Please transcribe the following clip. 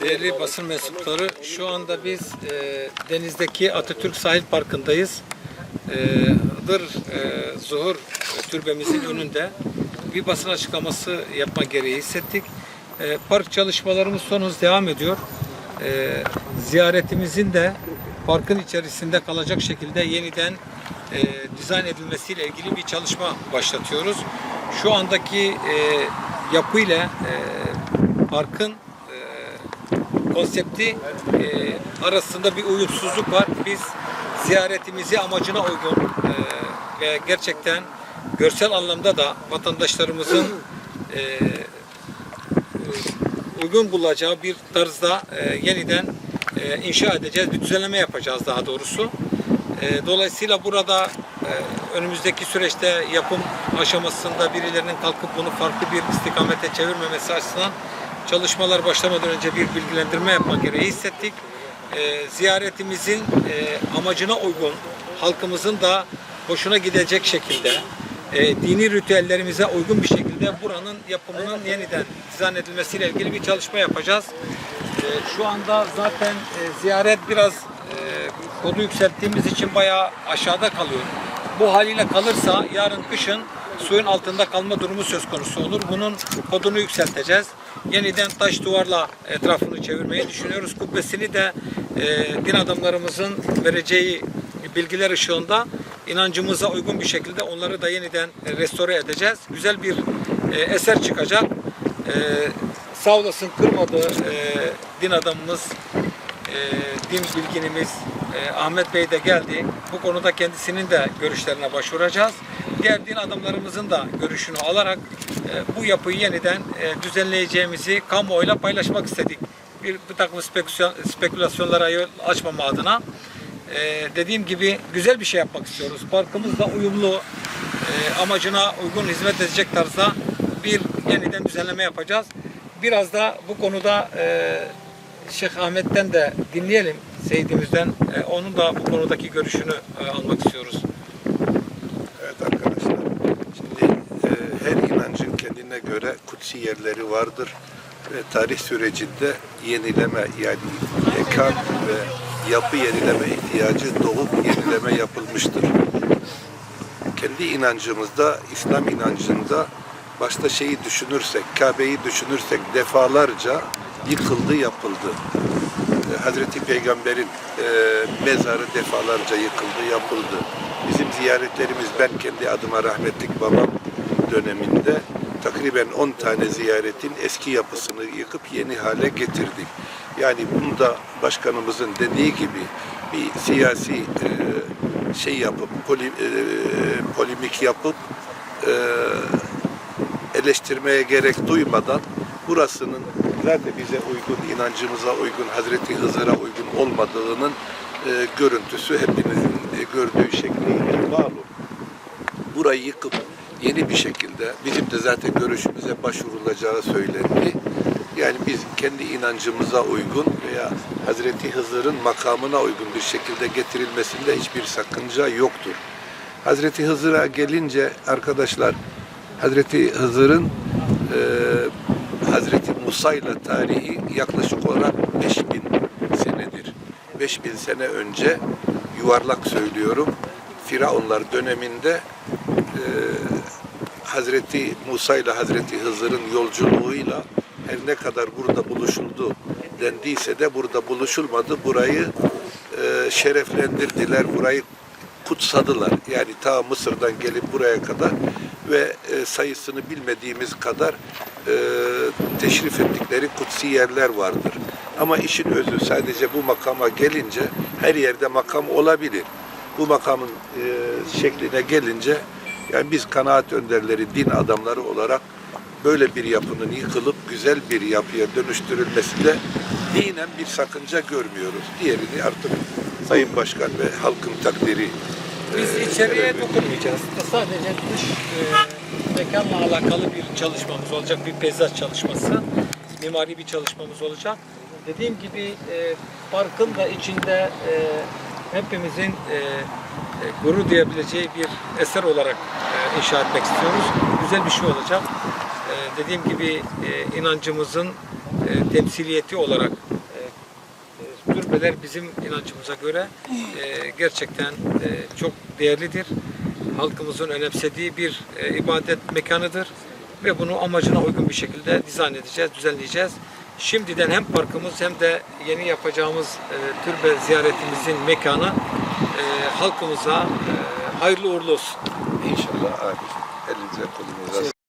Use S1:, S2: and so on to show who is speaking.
S1: Değerli basın mensupları, şu anda biz e, denizdeki Atatürk Sahil Parkı'ndayız. E, Iğdır e, Zuhur türbemizin önünde bir basın açıklaması yapma gereği hissettik. E, park çalışmalarımız son hız devam ediyor. E, ziyaretimizin de parkın içerisinde kalacak şekilde yeniden e, dizayn edilmesiyle ilgili bir çalışma başlatıyoruz. Şu andaki e, yapıyla e, parkın e, konsepti e, arasında bir uyumsuzluk var. Biz ziyaretimizi amacına uygun e, ve gerçekten görsel anlamda da vatandaşlarımızın e, uygun bulacağı bir tarzda e, yeniden e, inşa edeceğiz. Bir düzenleme yapacağız daha doğrusu. E, dolayısıyla burada e, önümüzdeki süreçte yapım aşamasında birilerinin kalkıp bunu farklı bir istikamete çevirmemesi açısından çalışmalar başlamadan önce bir bilgilendirme yapma gereği hissettik. E, ziyaretimizin e, amacına uygun, halkımızın da hoşuna gidecek şekilde e, dini ritüellerimize uygun bir şekilde buranın yapımının yeniden dizayn edilmesiyle ilgili bir çalışma yapacağız. E, şu anda zaten e, ziyaret biraz e, kodu yükselttiğimiz için bayağı aşağıda kalıyor. Bu haliyle kalırsa yarın kışın suyun altında kalma durumu söz konusu olur. Bunun kodunu yükselteceğiz. Yeniden taş duvarla etrafını çevirmeyi düşünüyoruz. Kubbesini de e, din adamlarımızın vereceği bilgiler ışığında inancımıza uygun bir şekilde onları da yeniden restore edeceğiz. Güzel bir e, eser çıkacak. E, sağ olasın kırmadı e, din adamımız, e, din bilginimiz e, Ahmet Bey de geldi. Bu konuda kendisinin de görüşlerine başvuracağız. Diğer din adamlarımızın da görüşünü alarak e, bu yapıyı yeniden e, düzenleyeceğimizi kamuoyuyla paylaşmak istedik. Bir, bir takım spekülasyon, spekülasyonlara yol açmama adına. Ee, dediğim gibi güzel bir şey yapmak istiyoruz. Parkımızla uyumlu, e, amacına uygun hizmet edecek tarzda bir yeniden düzenleme yapacağız. Biraz da bu konuda e, Şeyh Ahmet'ten de dinleyelim Seyidimizden. E, onun da bu konudaki görüşünü e, almak istiyoruz.
S2: Evet arkadaşlar. Şimdi e, her inancın kendine göre kutsi yerleri vardır ve tarih sürecinde yenileme yani ekan ve yapı yenileme ihtiyacı doğup yenileme yapılmıştır. Kendi inancımızda, İslam inancında başta şeyi düşünürsek, Kabe'yi düşünürsek defalarca yıkıldı, yapıldı. E, Hazreti Peygamber'in e, mezarı defalarca yıkıldı, yapıldı. Bizim ziyaretlerimiz, ben kendi adıma rahmetlik babam döneminde takriben 10 tane ziyaretin eski yapısını yıkıp yeni hale getirdik. Yani bunu da başkanımızın dediği gibi bir siyasi e, şey yapıp, poli, e, polimik yapıp eleştirmeye gerek duymadan burasının zaten bize uygun, inancımıza uygun, Hazreti Hızır'a uygun olmadığının e, görüntüsü hepinizin e, gördüğü şekliyle malum. Burayı yıkıp yeni bir şekilde bizim de zaten görüşümüze başvurulacağı söylendi. Yani biz kendi inancımıza uygun veya Hazreti Hızır'ın makamına uygun bir şekilde getirilmesinde hiçbir sakınca yoktur. Hazreti Hızır'a gelince arkadaşlar Hazreti Hızır'ın e, İle tarihi yaklaşık olarak 5000 senedir. 5000 sene önce yuvarlak söylüyorum. Firavunlar döneminde e, Hazreti Musa ile Hazreti Hızır'ın yolculuğuyla her ne kadar burada buluşuldu dendiyse de burada buluşulmadı. Burayı e, şereflendirdiler, burayı kutsadılar. Yani ta Mısır'dan gelip buraya kadar ve e, sayısını bilmediğimiz kadar e, teşrif ettikleri kutsi yerler vardır. Ama işin özü sadece bu makama gelince her yerde makam olabilir. Bu makamın e, şekline gelince yani biz kanaat önderleri, din adamları olarak böyle bir yapının yıkılıp güzel bir yapıya dönüştürülmesinde dinen bir sakınca görmüyoruz. Diğerini artık Sayın Başkan ve halkın takdiri
S1: Biz
S2: e,
S1: içeriye dokunmayacağız. Sadece dış e, mekanla alakalı bir çalışmamız olacak. Bir peyzaj çalışması. Mimari bir çalışmamız olacak. Dediğim gibi e, parkın da içinde e, hepimizin e, e, gurur duyabileceği bir eser olarak e, inşa etmek istiyoruz. Güzel bir şey olacak. E, dediğim gibi e, inancımızın e, temsiliyeti olarak e, e, türbeler bizim inancımıza göre e, gerçekten e, çok değerlidir. Halkımızın önemsediği bir e, ibadet mekanıdır ve bunu amacına uygun bir şekilde dizayn edeceğiz, düzenleyeceğiz. Şimdiden hem parkımız hem de yeni yapacağımız e, türbe ziyaretimizin mekanı e, halkımıza e, hayırlı uğurlu olsun.
S2: İnşallah amin. Elinize kolunuza